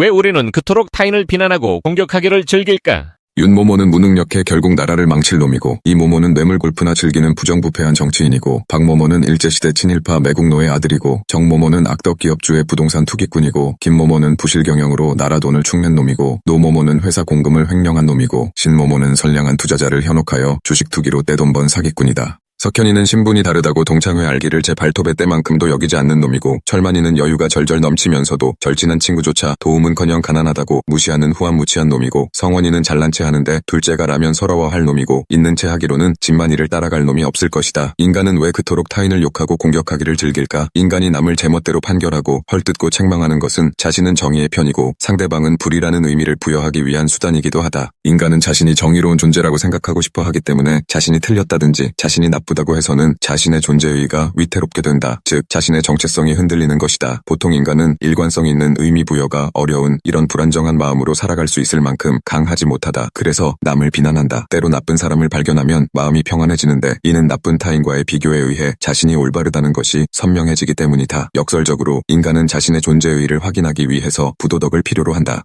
왜 우리는 그토록 타인을 비난하고 공격하기를 즐길까? 윤모모는 무능력해 결국 나라를 망칠 놈이고 이모모는 뇌물 골프나 즐기는 부정부패한 정치인이고 박모모는 일제시대 친일파 매국노의 아들이고 정모모는 악덕 기업주의 부동산 투기꾼이고 김모모는 부실 경영으로 나라 돈을 축낸 놈이고 노모모는 회사 공금을 횡령한 놈이고 신모모는 선량한 투자자를 현혹하여 주식 투기로 떼돈 번 사기꾼이다. 석현이는 신분이 다르다고 동창회 알기를 제 발톱의 때만큼도 여기지 않는 놈이고 철만이는 여유가 절절 넘치면서도 절친한 친구조차 도움은커녕 가난하다고 무시하는 후한무치한 놈이고 성원이는 잘난 체 하는데 둘째가 라면 서러워할 놈이고 있는 체 하기로는 진만이를 따라갈 놈이 없을 것이다. 인간은 왜 그토록 타인을 욕하고 공격하기를 즐길까? 인간이 남을 제멋대로 판결하고 헐뜯고 책망하는 것은 자신은 정의의 편이고 상대방은 불이라는 의미를 부여하기 위한 수단이기도 하다. 인간은 자신이 정의로운 존재라고 생각하고 싶어 하기 때문에 자신이 틀렸다든지 자신이 나쁘 다고 해서는 자신의 존재의가 위태롭게 된다. 즉 자신의 정체성이 흔들리는 것이다. 보통 인간은 일관성 있는 의미 부여가 어려운 이런 불안정한 마음으로 살아갈 수 있을 만큼 강하지 못하다. 그래서 남을 비난한다. 때로 나쁜 사람을 발견하면 마음이 평안해지는데 이는 나쁜 타인과의 비교에 의해 자신이 올바르다는 것이 선명해지기 때문이다. 역설적으로 인간은 자신의 존재의를 확인하기 위해서 부도덕을 필요로 한다.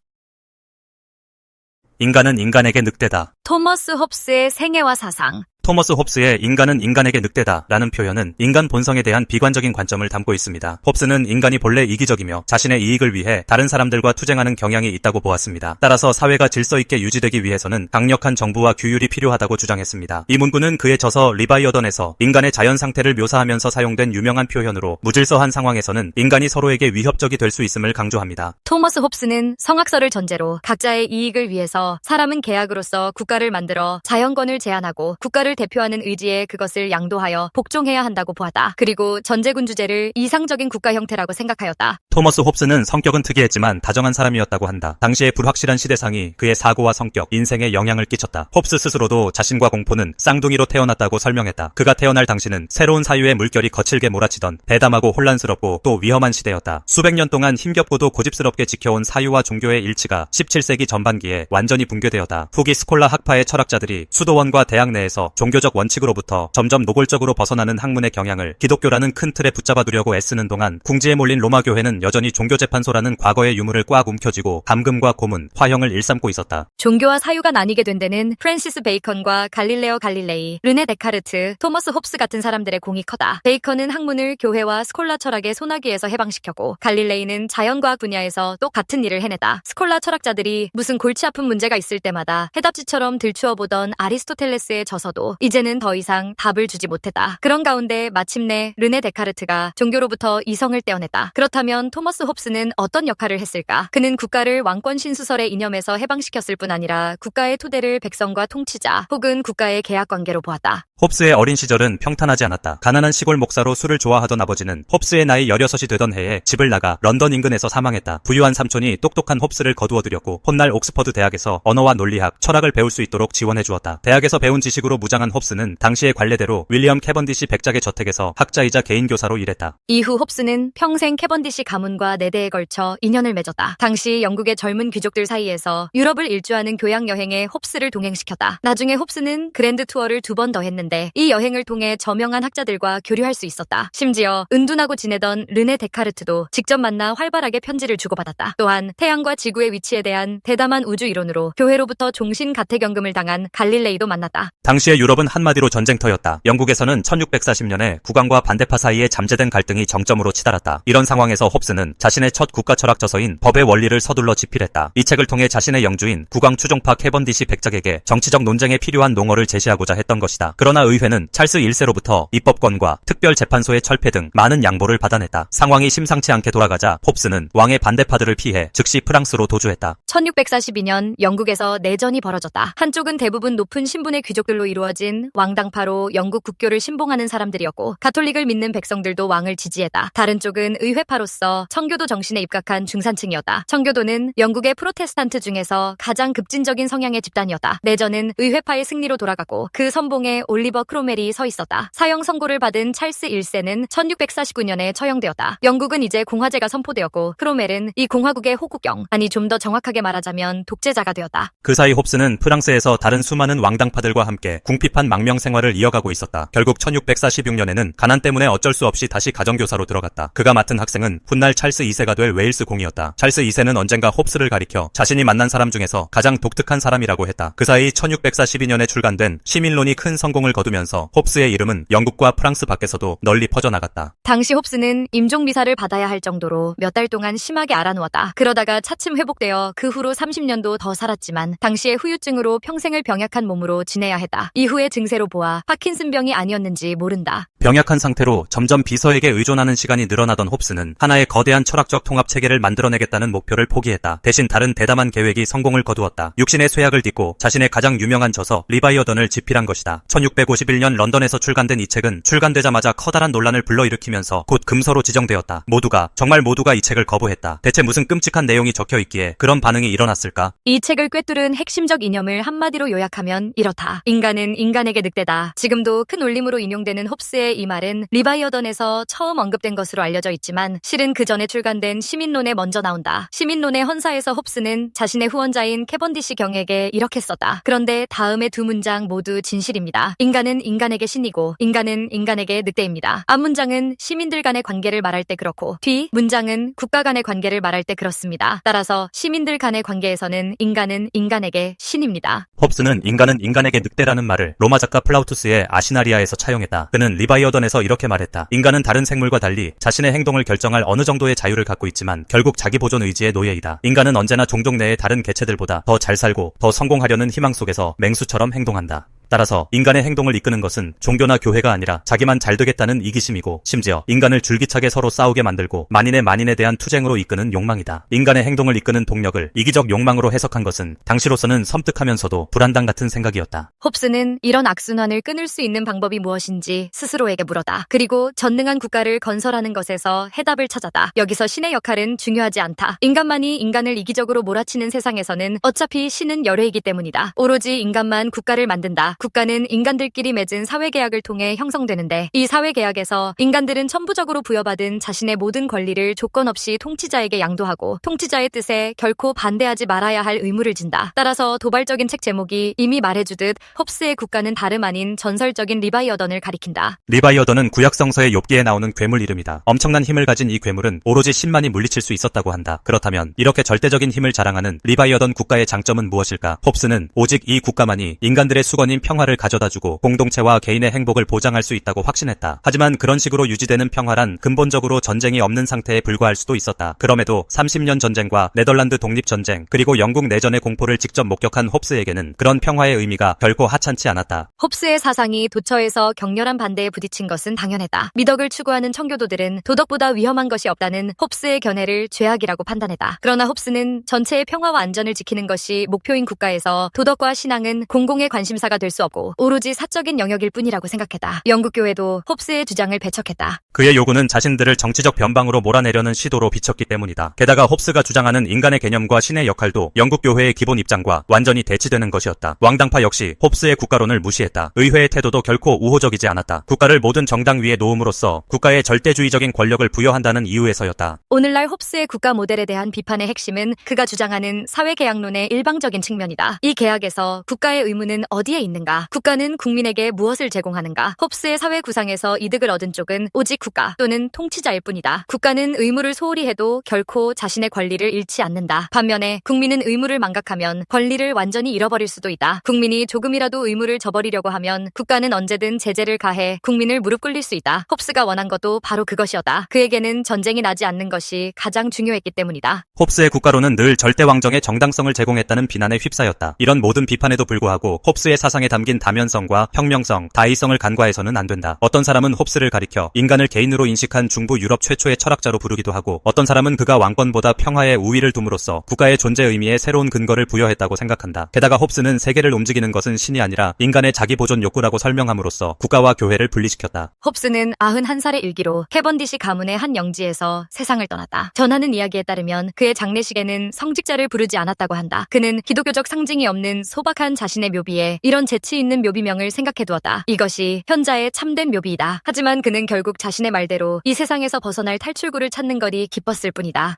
인간은 인간에게 늑대다. 토머스 홉스의 생애와 사상. 토머스 홉스의 인간은 인간에게 늑대다 라는 표현은 인간 본성에 대한 비관적인 관점을 담고 있습니다. 홉스는 인간이 본래 이기적이며 자신의 이익을 위해 다른 사람들과 투쟁하는 경향이 있다고 보았습니다. 따라서 사회가 질서 있게 유지되기 위해서는 강력한 정부와 규율이 필요하다고 주장했습니다. 이 문구는 그의 저서 리바이어던에서 인간의 자연 상태를 묘사하면서 사용된 유명한 표현으로 무질서한 상황에서는 인간이 서로에게 위협적이 될 수 있음을 강조합니다. 토머스 홉스는 성악설을 전제로 각자의 이익을 위해서 사람은 계약으로서 국가를 만들어 자연권을 제한하고 국가를 대표하는 의지에 그것을 양도하여 복종해야 한다고 보았다. 그리고 전제군 주제를 이상적인 국가 형태라고 생각하였다. 토머스 홉스는 성격은 특이했지만 다정한 사람이었다고 한다. 당시의 불확실한 시대상이 그의 사고와 성격, 인생에 영향을 끼쳤다. 홉스 스스로도 자신과 공포는 쌍둥이로 태어났다고 설명했다. 그가 태어날 당시는 새로운 사유의 물결이 거칠게 몰아치던 대담하고 혼란스럽고 또 위험한 시대였다. 수백 년 동안 힘겹고도 고집스럽게 지켜온 사유와 종교의 일치가 17세기 전반기에 완전히 붕괴되었다. 후기 스콜라 학파의 철학자들이 수도원과 대학 내에서 종교적 원칙으로부터 점점 노골적으로 벗어나는 학문의 경향을 기독교라는 큰 틀에 붙잡아두려고 애쓰는 동안 궁지에 몰린 로마 교회는 여전히 종교재판소라는 과거의 유물을 꽉 움켜쥐고 감금과 고문, 화형을 일삼고 있었다. 종교와 사유가 나뉘게 된 데는 프랜시스 베이컨과 갈릴레오 갈릴레이, 르네 데카르트, 토머스 홉스 같은 사람들의 공이 커다. 베이컨은 학문을 교회와 스콜라 철학의 소나기에서 해방시켰고 갈릴레이는 자연과학 분야에서 또 같은 일을 해냈다. 스콜라 철학자들이 무슨 골치 아픈 문제가 있을 때마다 해답지처럼 들추어 보던 아리스토텔레스의 저서도 이제는 더 이상 답을 주지 못했다. 그런 가운데 마침내 르네 데카르트가 종교로부터 이성을 떼어냈다. 그렇다면 토머스 홉스는 어떤 역할을 했을까? 그는 국가를 왕권 신수설의 이념에서 해방시켰을 뿐 아니라 국가의 토대를 백성과 통치자 혹은 국가의 계약 관계로 보았다. 홉스의 어린 시절은 평탄하지 않았다. 가난한 시골 목사로 술을 좋아하던 아버지는 홉스의 나이 16이 되던 해에 집을 나가 런던 인근에서 사망했다. 부유한 삼촌이 똑똑한 홉스를 거두어들였고 훗날 옥스퍼드 대학에서 언어와 논리학, 철학을 배울 수 있도록 지원해 주었다. 대학에서 배운 지식으로 무장한 홉스는 당시의 관례대로 윌리엄 캐번디시 백작의 저택에서 학자이자 개인 교사로 일했다. 이후 홉스는 평생 캐번디시 가문과 네 대에 걸쳐 인연을 맺었다. 당시 영국의 젊은 귀족들 사이에서 유럽을 일주하는 교양 여행에 홉스를 동행시켰다. 나중에 홉스는 그랜드 투어를 두 번 더 했는데 이 여행을 통해 저명한 학자들과 교류할 수 있었다. 심지어 은둔하고 지내던 르네 데카르트도 직접 만나 활발하게 편지를 주고받았다. 또한 태양과 지구의 위치에 대한 대담한 우주 이론으로 교회로부터 종신 가택연금을 당한 갈릴레이도 만났다. 당시의 유럽 은 한마디로 전쟁터였다. 영국에서는 1640년에 국왕과 반대파 사이에 잠재된 갈등이 정점으로 치달았다. 이런 상황에서 홉스는 자신의 첫 국가 철학 저서인 법의 원리를 서둘러 집필했다. 이 책을 통해 자신의 영주인 국왕 추종파 캐번디시 백작에게 정치적 논쟁에 필요한 농어를 제시하고자 했던 것이다. 그러나 의회는 찰스 1세로부터 입법권과 특별재판소의 철폐 등 많은 양보를 받아냈다. 상황이 심상치 않게 돌아가자 홉스는 왕의 반대파들을 피해 즉시 프랑스로 도주했다. 1642년 영국에서 내전이 벌어졌다. 한쪽은 대부분 높은 신분의 귀족들로 이루어진 왕당파로 영국 국교를 신봉하는 사람들이었고 가톨릭을 믿는 백성들도 왕을 지지했다. 다른 쪽은 의회파로서 청교도 정신에 입각한 중산층이었다. 청교도는 영국의 프로테스탄트 중에서 가장 급진적인 성향의 집단이었다. 내전은 의회파의 승리로 돌아가고 그 선봉에 올리버 크로멜이 서 있었다. 사형 선고를 받은 찰스 1세는 1649년에 처형되었다. 영국은 이제 공화제가 선포되었고 크로멜은 이 공화국의 호국경, 아니 좀 더 정확하게 말하자면 독재자가 되었다. 그 사이 홉스는 프랑스에서 다른 수많은 왕당파들과 함께 궁핍 궁핍한 망명 생활을 이어가고 있었다. 결국 1646년에는 가난 때문에 어쩔 수 없이 다시 가정교사로 들어갔다. 그가 맡은 학생은 훗날 찰스 2세가 될 웨일스 공이었다. 찰스 2세는 언젠가 홉스를 가리켜 자신이 만난 사람 중에서 가장 독특한 사람이라고 했다. 그 사이 1642년에 출간된 시민론이 큰 성공을 거두면서 홉스의 이름은 영국과 프랑스 밖에서도 널리 퍼져나갔다. 당시 홉스는 임종 미사를 받아야 할 정도로 몇 달 동안 심하게 알아누웠다. 그러다가 차츰 회복되어 그 후로 30년도 더 살았지만 당시의 후유증으로 평생을 병약한 몸으로 지내야 했다. 이후 의 증세로 보아 파킨슨병이 아니었는지 모른다. 병약한 상태로 점점 비서에게 의존하는 시간이 늘어나던 홉스는 하나의 거대한 철학적 통합 체계를 만들어내겠다는 목표를 포기했다. 대신 다른 대담한 계획이 성공을 거두었다. 육신의 쇠약을 딛고 자신의 가장 유명한 저서 리바이어던을 집필한 것이다. 1651년 런던에서 출간된 이 책은 출간되자마자 커다란 논란을 불러일으키면서 곧 금서로 지정되었다. 모두가 정말 모두가 이 책을 거부했다. 대체 무슨 끔찍한 내용이 적혀 있기에 그런 반응이 일어났을까? 이 책을 꿰뚫은 핵심적 이념을 한마디로 요약하면 이렇다. 인간은 인간에게 늑대다. 지금도 큰 울림으로 인용되는 홉스의 이 말은 리바이어던에서 처음 언급된 것으로 알려져 있지만 실은 그 전에 출간된 시민론에 먼저 나온다. 시민론의 헌사에서 홉스는 자신의 후원자인 캐번디시 경에게 이렇게 썼다. 그런데 다음의 두 문장 모두 진실입니다. 인간은 인간에게 신이고 인간은 인간에게 늑대입니다. 앞 문장은 시민들 간의 관계를 말할 때 그렇고 뒤 문장은 국가 간의 관계를 말할 때 그렇습니다. 따라서 시민들 간의 관계에서는 인간은 인간에게 신입니다. 홉스는 인간은 인간에게 늑대라는 말을 로마 작가 플라우투스의 아시나리아에서 차용했다. 그는 리바이어던에서 이렇게 말했다. 인간은 다른 생물과 달리 자신의 행동을 결정할 어느 정도의 자유를 갖고 있지만 결국 자기 보존 의지의 노예이다. 인간은 언제나 종족 내의 다른 개체들보다 더 잘 살고 더 성공하려는 희망 속에서 맹수처럼 행동한다. 따라서 인간의 행동을 이끄는 것은 종교나 교회가 아니라 자기만 잘 되겠다는 이기심이고 심지어 인간을 줄기차게 서로 싸우게 만들고 만인의 만인에 대한 투쟁으로 이끄는 욕망이다. 인간의 행동을 이끄는 동력을 이기적 욕망으로 해석한 것은 당시로서는 섬뜩하면서도 불안당 같은 생각이었다. 홉스는 이런 악순환을 끊을 수 있는 방법이 무엇인지 스스로에게 물었다. 그리고 전능한 국가를 건설하는 것에서 해답을 찾았다. 여기서 신의 역할은 중요하지 않다. 인간만이 인간을 이기적으로 몰아치는 세상에서는 어차피 신은 열애이기 때문이다. 오로지 인간만 국가를 만든다. 국가는 인간들끼리 맺은 사회계약을 통해 형성되는데 이 사회계약에서 인간들은 천부적으로 부여받은 자신의 모든 권리를 조건 없이 통치자에게 양도하고 통치자의 뜻에 결코 반대하지 말아야 할 의무를 진다. 따라서 도발적인 책 제목이 이미 말해주듯 홉스의 국가는 다름 아닌 전설적인 리바이어던을 가리킨다. 리바이어던은 구약성서의 욥기에 나오는 괴물 이름이다. 엄청난 힘을 가진 이 괴물은 오로지 신만이 물리칠 수 있었다고 한다. 그렇다면 이렇게 절대적인 힘을 자랑하는 리바이어던 국가의 장점은 무엇일까? 홉스는 오직 이 국가만이 인간들의 수건인 평화를 가져다주고 공동체와 개인의 행복을 보장할 수 있다고 확신했다. 하지만 그런 식으로 유지되는 평화란 근본적으로 전쟁이 없는 상태에 불과할 수도 있었다. 그럼에도 30년 전쟁과 네덜란드 독립전쟁 그리고 영국 내전의 공포를 직접 목격한 홉스에게는 그런 평화의 의미가 결코 하찮지 않았다. 홉스의 사상이 도처에서 격렬한 반대에 부딪힌 것은 당연했다. 미덕을 추구하는 청교도들은 도덕보다 위험한 것이 없다는 홉스의 견해를 죄악이라고 판단했다. 그러나 홉스는 전체의 평화와 안전을 지키는 것이 목표인 국가에서 도덕과 신앙은 공공의 관심사가 될수 없고 오로지 사적인 영역일 뿐이라고 생각했다. 영국 교회도 홉스의 주장을 배척했다. 그의 요구는 자신들을 정치적 변방으로 몰아내려는 시도로 비쳤기 때문이다. 게다가 홉스가 주장하는 인간의 개념과 신의 역할도 영국 교회의 기본 입장과 완전히 대치되는 것이었다. 왕당파 역시 홉스의 국가론을 무시했다. 의회의 태도도 결코 우호적이지 않았다. 국가를 모든 정당 위에 놓음으로써 국가에 절대주의적인 권력을 부여한다는 이유에서였다. 오늘날 홉스의 국가 모델에 대한 비판의 핵심은 그가 주장하는 사회계약론의 일방적인 측면이다. 이 계약에서 국가의 의무는 어디에 있는가? 국가는 국민에게 무엇을 제공하는가? 홉스의 사회 구상에서 이득을 얻은 쪽은 오직 국가 또는 통치자일 뿐이다. 국가는 의무를 소홀히 해도 결코 자신의 권리를 잃지 않는다. 반면에 국민은 의무를 망각하면 권리를 완전히 잃어버릴 수도 있다. 국민이 조금이라도 의무를 저버리려고 하면 국가는 언제든 제재를 가해 국민을 무릎 꿇릴 수 있다. 홉스가 원한 것도 바로 그것이었다. 그에게는 전쟁이 나지 않는 것이 가장 중요했기 때문이다. 홉스의 국가론은 늘 절대 왕정의 정당성을 제공했다는 비난에 휩싸였다. 이런 모든 비판에도 불구하고 홉스의 사상에 담긴 다면성과 혁명성, 다의성을 간과해서는 안 된다. 어떤 사람은 홉스를 가리켜 인간을 개인으로 인식한 중부 유럽 최초의 철학자로 부르기도 하고 어떤 사람은 그가 왕권보다 평화에 우위를 둠으로써 국가의 존재 의미에 새로운 근거를 부여했다고 생각한다. 게다가 홉스는 세계를 움직이는 것은 신이 아니라 인간의 자기 보존 욕구라고 설명함으로써 국가와 교회를 분리시켰다. 홉스는 91살의 일기로 캐번디시 가문의 한 영지에서 세상을 떠났다. 전하는 이야기에 따르면 그의 장례식에는 성직자를 부르지 않았다고 한다. 그는 기독교적 상징이 없는 소박한 자신의 묘비에 이런 재치 있는 묘비명을 생각해두었다. 이것이 현자의 참된 묘비이다. 하지만 그는 결국 자신의 말대로 이 세상에서 벗어날 탈출구를 찾는 것이 기뻤을 뿐이다.